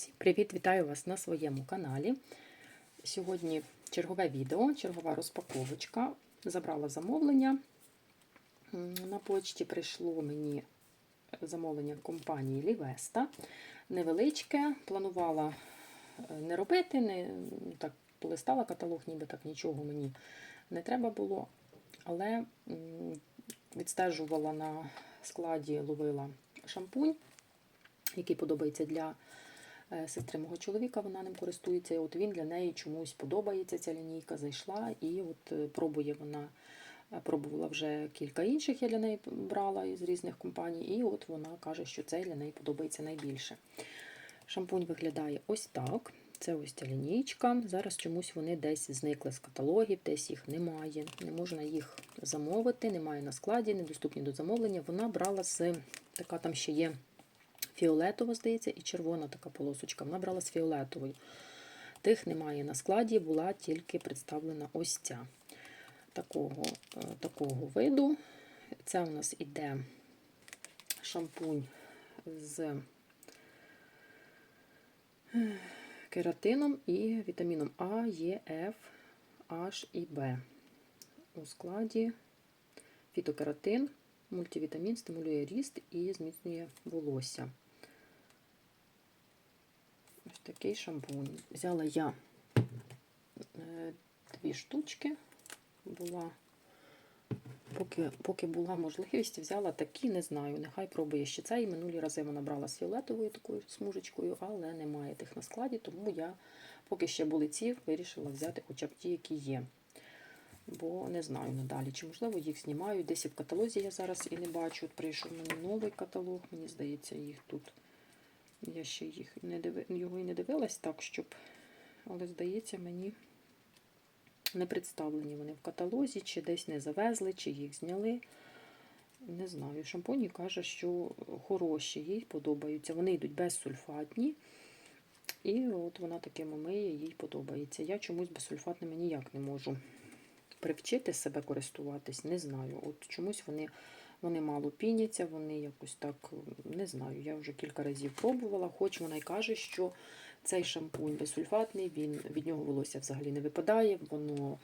Всім привіт! Вітаю вас на своєму каналі. Сьогодні чергове відео, чергова розпаковочка. Забрала замовлення. На почті прийшло мені замовлення компанії Лівеста. Невеличке. Планувала е, не робити, не так полистала каталог, ніби так нічого мені не треба було. Але відстежувала на складі, ловила шампунь, який подобається для сестри мого чоловіка. Вона ним користується. І от він для неї чомусь подобається. Ця лінійка зайшла, і от е, пробує вона. е, Пробувала вже кілька інших, я для неї брала із різних компаній, і от вона каже, що цей для неї подобається найбільше. Шампунь виглядає ось так. Це ось ця лінійка. Зараз чомусь вони десь зникли з каталогів, десь їх немає. Не можна їх замовити, немає на складі, недоступні до замовлення. Вона брала з така там ще є фіолетова, здається, і червона така полосочка. Вона брала з фіолетовою. Тих немає на складі, була тільки представлена ось ця такого, е, такого виду. Це у нас іде шампунь з кератином і вітаміном А, Е, Ф, H і Б. У складі фітокератин, мультивітамін, стимулює ріст і зміцнює волосся. Такий шампунь. Взяла я е, дві штучки. Була, поки, поки була можливість, взяла такі, не знаю. Нехай пробує ще цей. Минулі рази вона брала з фіолетовою такою смужечкою, але немає тих на складі, тому я, поки ще були ці, вирішила взяти хоча б ті, які є. Бо не знаю надалі, чи можливо їх знімаю. Десь і в каталозі я зараз і не бачу. От прийшов мені новий каталог, мені здається, їх тут. Я ще їх не диви... його і не дивилась так, щоб. Але здається, мені не представлені вони в каталозі, чи десь не завезли, чи їх зняли. Не знаю. Шампуні каже, що хороші, їй подобаються. Вони йдуть безсульфатні. І от вона такими миє, їй подобається. Я чомусь безсульфатними ніяк не можу привчити себе користуватись, не знаю. От чомусь вони вони мало піняться, вони якось так, не знаю, я вже кілька разів пробувала, хоч вона й каже, що цей шампунь безсульфатний, він, від нього волосся взагалі не випадає, воно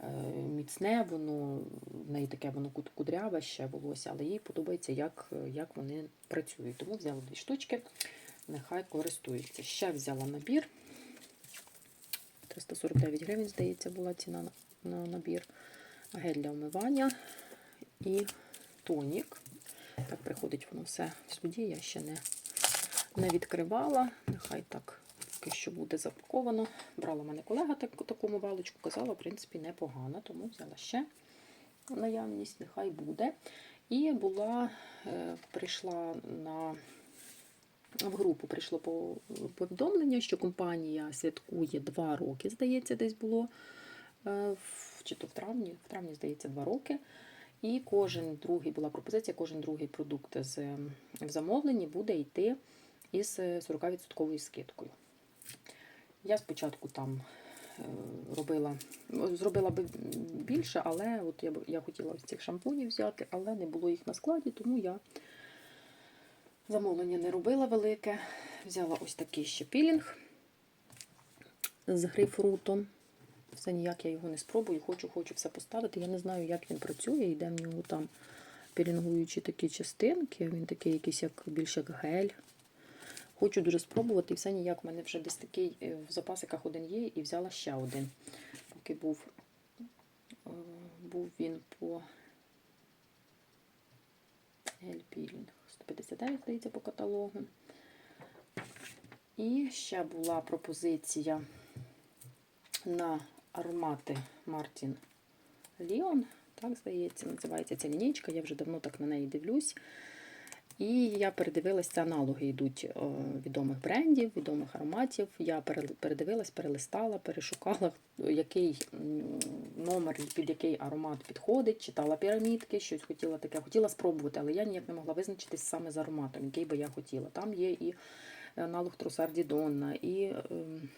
е, міцне, воно в неї таке воно кудряве ще волосся, але їй подобається, як, як вони працюють. Тому взяла дві штучки, нехай користується. Ще взяла набір. 349 гривень, здається, була ціна на, на набір. Гель для вмивання і тонік. Так приходить воно все суді, я ще не, не відкривала. Нехай так поки що буде запаковано. Брала мене колега так, таку мивалочку, казала, в принципі, непогано, тому взяла ще наявність, нехай буде. І була, е, прийшла на в групу прийшло повідомлення, що компанія святкує два роки, здається, десь було. е, Чи то в травні, в травні, здається, два роки. І кожен другий була пропозиція, кожен другий продукт з, в замовленні буде йти із е, 40% скидкою. Я спочатку там е, робила, ну, зробила би більше, але от я, я хотіла ось цих шампунів взяти, але не було їх на складі, тому я замовлення не робила велике. Взяла ось такий ще пілінг з грейпфрутом. Все ніяк я його не спробую, хочу, хочу все поставити. Я не знаю, як він працює. Йде в нього там пілінгуючі такі частинки. Він такий якийсь як більш як гель. Хочу дуже спробувати, і все ніяк. У мене вже десь такий е, в запасиках один є, і взяла ще один. Поки був, е, був він по гель-пілінг. 159, здається, по каталогу. І ще була пропозиція на аромати Мартін Ліон. Так, здається, називається ця лінійка. Я вже давно так на неї дивлюсь. І я передивилася, аналоги йдуть е, відомих брендів, відомих ароматів. Я пере- передивилась, перелистала, перешукала, який номер під який аромат підходить, читала пірамідки, щось хотіла таке, хотіла спробувати, але я ніяк не могла визначитись саме з ароматом, який би я хотіла. Там є і аналог Тросардідонна, і ем,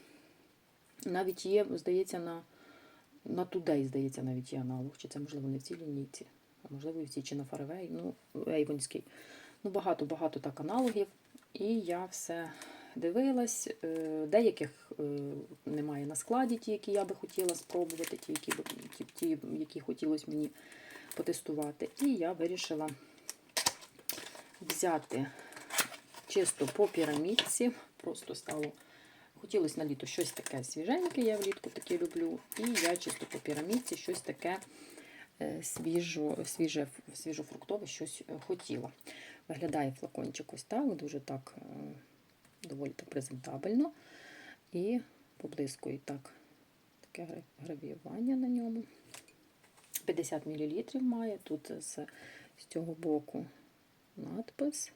навіть є, здається, на, на Today, здається, навіть є аналог. Чи це, можливо, не в цій лінійці, а можливо, і в цій, чи на Фаревей, ну, Ейвонський. Ну, багато-багато так аналогів. І я все дивилась. Е, Деяких е, немає на складі, ті, які я би хотіла спробувати, ті, які, ті, ті, які хотілося мені потестувати. І я вирішила взяти чисто по пірамідці. Просто стало. Хотілося на літо щось таке свіженьке, я влітку таке люблю. І я чисто по пірамідці щось таке е, свіжо, свіже, свіжофруктове щось е, хотіла. Виглядає флакончик ось так, дуже так, е, доволі так презентабельно. І поблискує так, таке гравіювання на ньому. 50 мл має. Тут з, з цього боку надпис.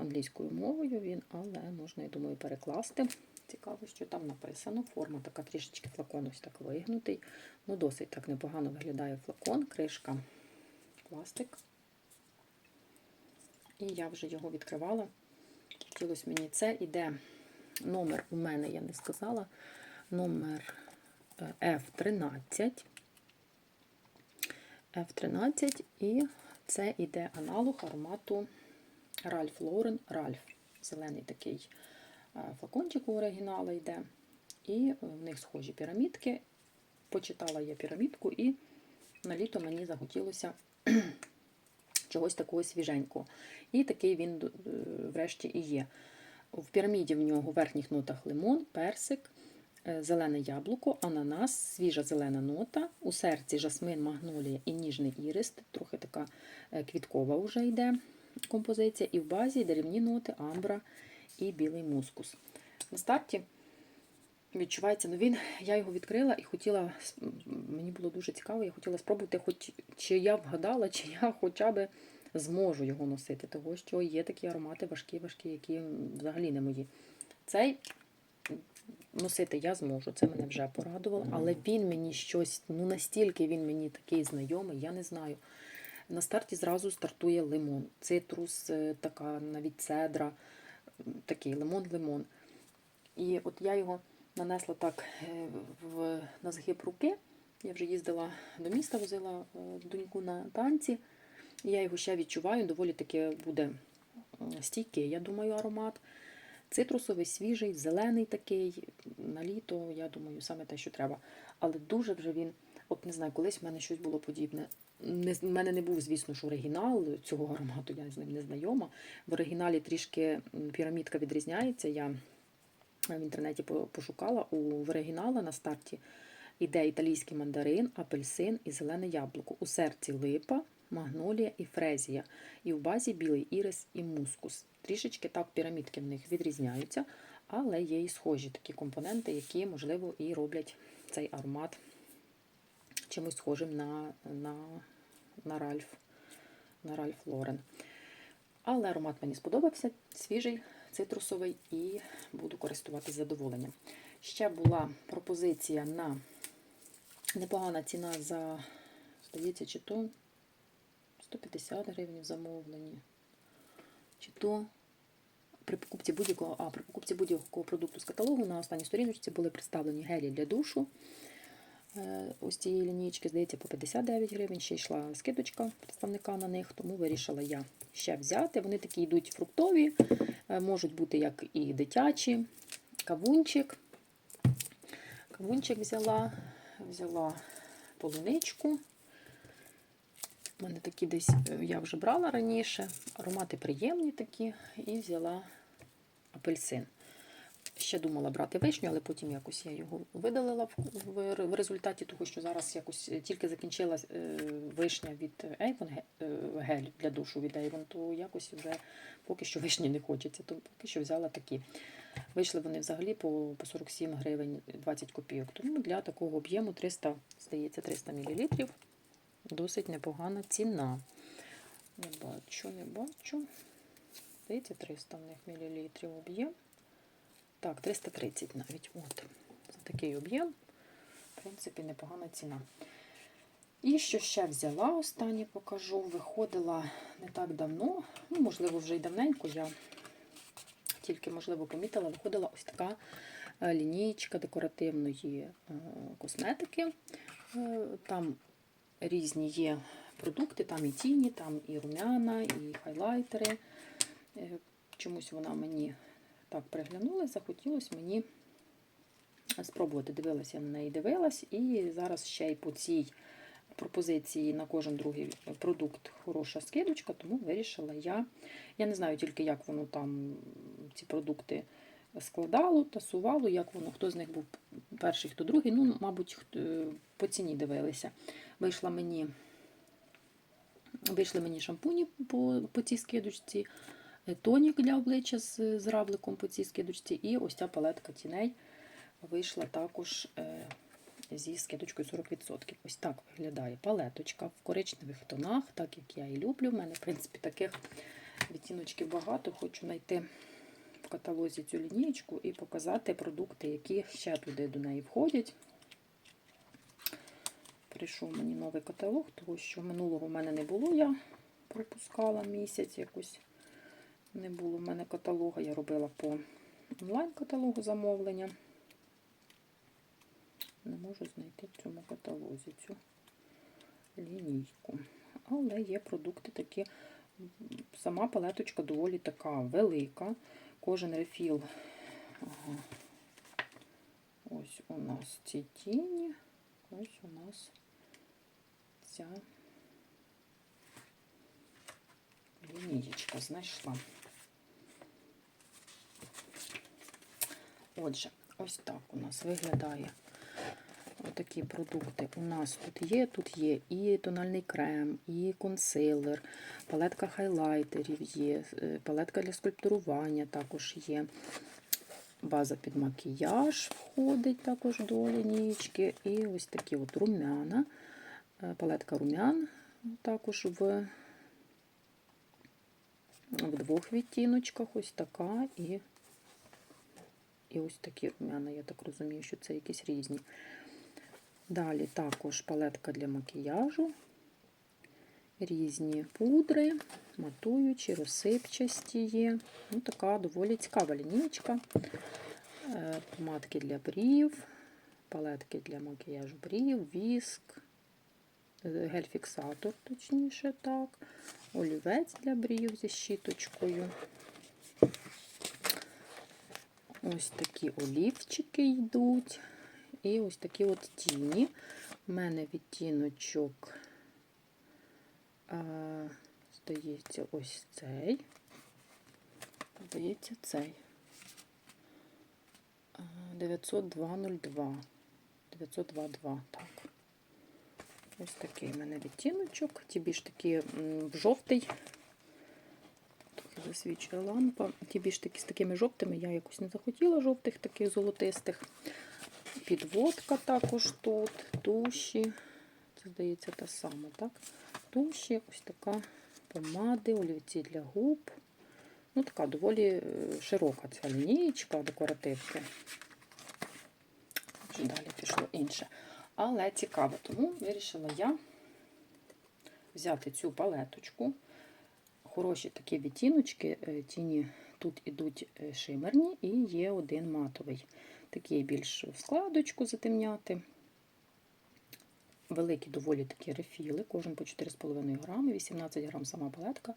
Англійською мовою він, але можна, я думаю, перекласти. Цікаво, що там написано. Форма така трішечки флакон ось так вигнутий. Ну, досить так непогано виглядає флакон, кришка, пластик. І я вже його відкривала. Хотілося мені це іде номер у мене, я не сказала. Номер е, F13. F13 і це іде аналог аромату Ralph Lauren Ralph. Зелений такий е, флакончик у оригіналу йде. І в них схожі пірамідки. Почитала я пірамідку, і на літо мені захотілося чогось такого свіженького. І такий він е, врешті і є. В піраміді в нього в верхніх нотах лимон, персик, е, зелене яблуко, ананас, свіжа зелена нота, у серці жасмин, магнолія і ніжний ірис, трохи така е, квіткова вже йде композиція, і в базі деревні ноти, амбра і білий мускус. На старті відчувається, ну він, я його відкрила і хотіла, мені було дуже цікаво, я хотіла спробувати, хоч чи я вгадала, чи я хоча б зможу його носити, того що є такі аромати важкі-важкі, які взагалі не мої. Цей носити я зможу, це мене вже порадувало, але він мені щось, ну настільки він мені такий знайомий, я не знаю. На старті зразу стартує лимон, цитрус, е, така навіть цедра, такий лимон-лимон. І от я його нанесла так е, в, на згиб руки. Я вже їздила до міста, возила е, доньку на танці. І я його ще відчуваю, доволі таки буде стійкий, я думаю, аромат. Цитрусовий, свіжий, зелений такий. На літо, я думаю, саме те, що треба. Але дуже вже він, от не знаю, колись в мене щось було подібне. Не, в мене не був, звісно ж, оригінал цього аромату, я з ним не знайома. В оригіналі трішки пірамідка відрізняється. Я в інтернеті пошукала у оригінала на старті іде італійський мандарин, апельсин і зелене яблуко. У серці липа, магнолія і фрезія. І в базі білий ірис і мускус. Трішечки так пірамідки в них відрізняються, але є і схожі такі компоненти, які, можливо, і роблять цей аромат чимось схожим на, на, на Ральф, на Ральф Лорен. Але аромат мені сподобався, свіжий, цитрусовий, і буду користуватись задоволенням. Ще була пропозиція на непогана ціна за, здається, чи то 150 гривень в замовленні, чи то при покупці будь-якого, а при покупці будь-якого продукту з каталогу на останній сторіночці були представлені гелі для душу. Е, Ось цієї лінійки, здається, по 59 гривень. Ще йшла скидочка представника на них, тому вирішила я ще взяти. Вони такі йдуть фруктові, е, можуть бути як і дитячі, кавунчик. Кавунчик взяла, взяла полуничку. У мене такі десь е, я вже брала раніше. Аромати приємні такі, і взяла апельсин. Ще думала брати вишню, але потім якось я його видалила в, результаті того, що зараз якось тільки закінчилась е, вишня від Avon, е, гель для душу від Avon, то якось вже поки що вишні не хочеться, то поки що взяла такі. Вийшли вони взагалі по, по 47 гривень 20 копійок. Тому для такого об'єму 300, здається, 300 мл. Досить непогана ціна. Не бачу, не бачу. Здається, 300 в них мілілітрів об'єм. Так, 330 навіть. От. За такий об'єм. В принципі, непогана ціна. І що ще взяла, останнє покажу. Виходила не так давно, ну, можливо, вже й давненько. Я тільки, можливо, помітила, виходила ось така е, лінійка декоративної е, косметики. Е, Там різні є продукти, там і тіні, там і румяна, і хайлайтери. Чомусь вона мені так приглянулася, захотілося мені спробувати. Дивилася я на неї, дивилась, і зараз ще й по цій пропозиції на кожен другий продукт хороша скидочка, тому вирішила я. Я не знаю тільки, як воно там, ці продукти складало, тасувало, як воно, хто з них був перший, хто другий. Ну, мабуть, по ціні дивилися. Вийшла мені, вийшли мені шампуні по, по цій скидочці, е, тонік для обличчя з, равликом по цій скидочці, і ось ця палетка тіней вийшла також е, зі скидочкою 40%. Ось так виглядає палеточка в коричневих тонах, так як я і люблю. У мене, в принципі, таких відтіночків багато. Хочу знайти в каталозі цю лінієчку і показати продукти, які ще туди до неї входять. Прийшов мені новий каталог, тому що минулого в мене не було, я пропускала місяць якось. Не було в мене каталога, я робила по онлайн-каталогу замовлення. Не можу знайти в цьому каталозі цю лінійку. Але є продукти такі. Сама палеточка доволі така велика. Кожен рефіл. Ага. Ось у нас ці тіні. Ось у нас ця лінієчка знайшла. Отже, ось так у нас виглядає отакі продукти. У нас тут є, тут є і тональний крем, і консилер, палетка хайлайтерів є, е, палетка для скульптурування також є. База під макіяж входить також до лінійки. І ось такі от румяна. Е, Палетка румян також в, в двох відтіночках. Ось така і, і ось такі румяна. Я так розумію, що це якісь різні. Далі також палетка для макіяжу, різні пудри, матуючі, розсипчасті є. Ну, така доволі цікава лінійка. Е, Помадки для брів, палетки для макіяжу брів, віск, е, гель-фіксатор, точніше так, олівець для брів зі щіточкою. Ось такі олівчики йдуть. І ось такі от тіні. У мене відтіночок, а, здається, ось цей. Здається, цей. А, 90202. 902.2, так. Ось такий у мене відтіночок. Ті більш такі жовтий. Засвічує лампа. Ті більш такі з такими жовтими. Я якось не захотіла жовтих, таких золотистих. Підводка також тут, туші. Це, здається, та сама, так? Туші, ось така помади, олівці для губ. Ну, така доволі е, широка ця лінієчка декоративки. Вже далі пішло інше. Але цікаво, тому вирішила я взяти цю палеточку. Хороші такі відтіночки, е, тіні тут ідуть е, шимерні і є один матовий. Такий більш в складочку затемняти. Великі доволі такі рефіли, кожен по 4,5 грами, 18 грам сама палетка.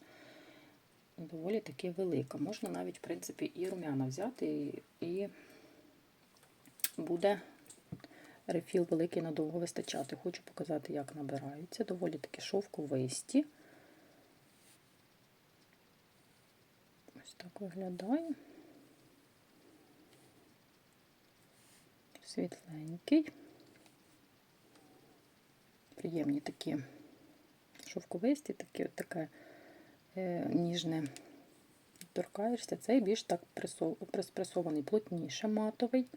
Доволі таки велика. Можна навіть, в принципі, і румяна взяти, і, буде рефіл великий надовго вистачати. Хочу показати, як набираються. Доволі таки шовковисті. Ось так виглядає. Світленький. Приємні такі шовковисті, такі, таке е, ніжне торкаєшся. Цей більш так пресов, приспресований, плотніше матовий,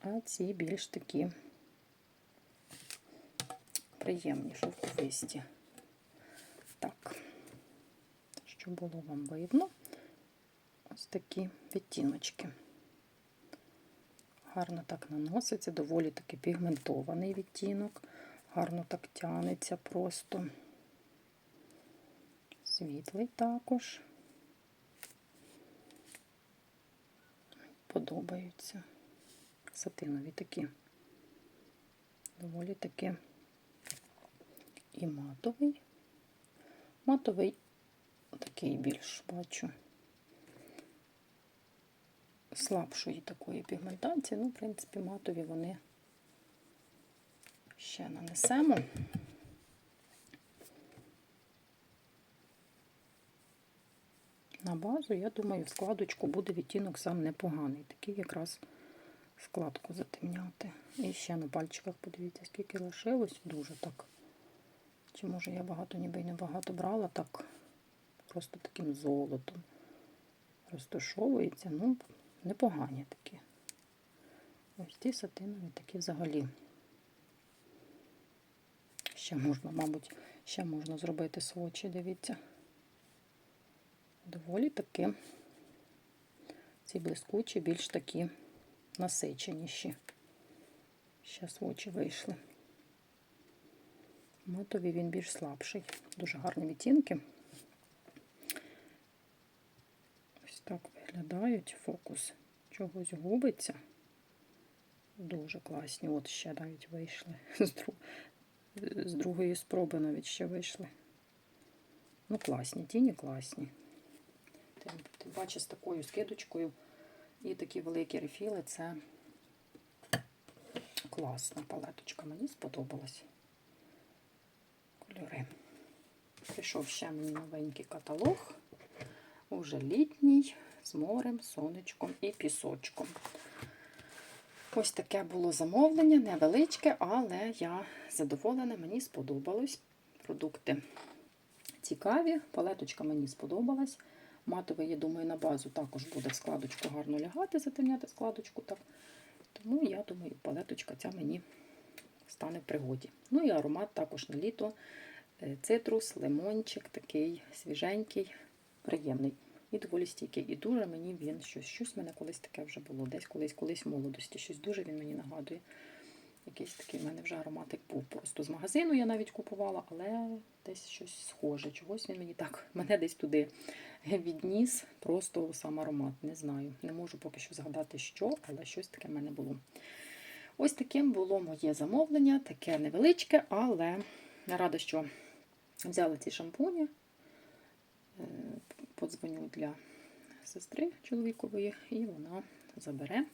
а ці більш такі приємні шовковисті. Так, щоб було вам видно, ось такі відтіночки. Гарно так наноситься, доволі таки пігментований відтінок, гарно так тянеться просто. Світлий також. Подобаються. Сатинові такі. Доволі таки і матовий. Матовий такий більш бачу. Слабшої такої пігментації. Ну, в принципі, матові вони ще нанесемо. На базу, я думаю, в складочку буде відтінок сам непоганий. Такий якраз складку затемняти. І ще на пальчиках подивіться, скільки лишилось. Дуже так. Чи може я багато ніби й не багато брала, так просто таким золотом розташовується. Ну, непогані такі. Ось ці сатинові такі взагалі. Ще можна, мабуть, ще можна зробити свочі, дивіться. Доволі таки ці блискучі, більш такі насиченіші. Ще свочі вийшли. Матові він більш слабший. Дуже гарні відтінки. Ось так виглядають. Фокус чогось губиться. Дуже класні. От ще навіть вийшли. З, друг... з другої спроби навіть ще вийшли. Ну, класні, тіні класні. Тим, тим паче з такою скидочкою і такі великі рефіли це класна палеточка. Мені сподобалась. Кольори. Прийшов ще мені новенький каталог. Уже літній, з морем, сонечком і пісочком. Ось таке було замовлення, невеличке, але я задоволена, мені сподобалось. Продукти цікаві, палеточка мені сподобалась. Матовий, я думаю, на базу також буде в складочку гарно лягати, затемняти складочку. так. Тому я думаю, палеточка ця мені стане в пригоді. Ну і аромат також на літо. Е, Цитрус, лимончик, такий свіженький, приємний і доволі стійкий. І дуже мені він щось. Щось в мене колись таке вже було. Десь колись, колись в молодості. Щось дуже він мені нагадує. Якийсь такий в мене вже ароматик був. Просто з магазину я навіть купувала, але десь щось схоже. Чогось він мені так, мене десь туди відніс. Просто сам аромат. Не знаю. Не можу поки що згадати, що, але щось таке в мене було. Ось таким було моє замовлення, таке невеличке, але рада, що взяла ці шампуні. Подзвоню для сестри чоловікової, і вона забере.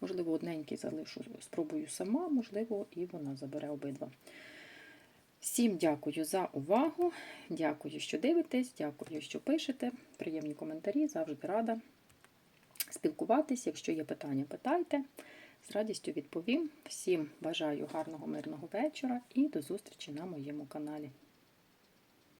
Можливо, одненький залишу, спробую сама, можливо, і вона забере обидва. Всім дякую за увагу. Дякую, що дивитесь, дякую, що пишете. Приємні коментарі, завжди рада спілкуватись. Якщо є питання, питайте. З радістю відповім. Всім бажаю гарного мирного вечора і до зустрічі на моєму каналі.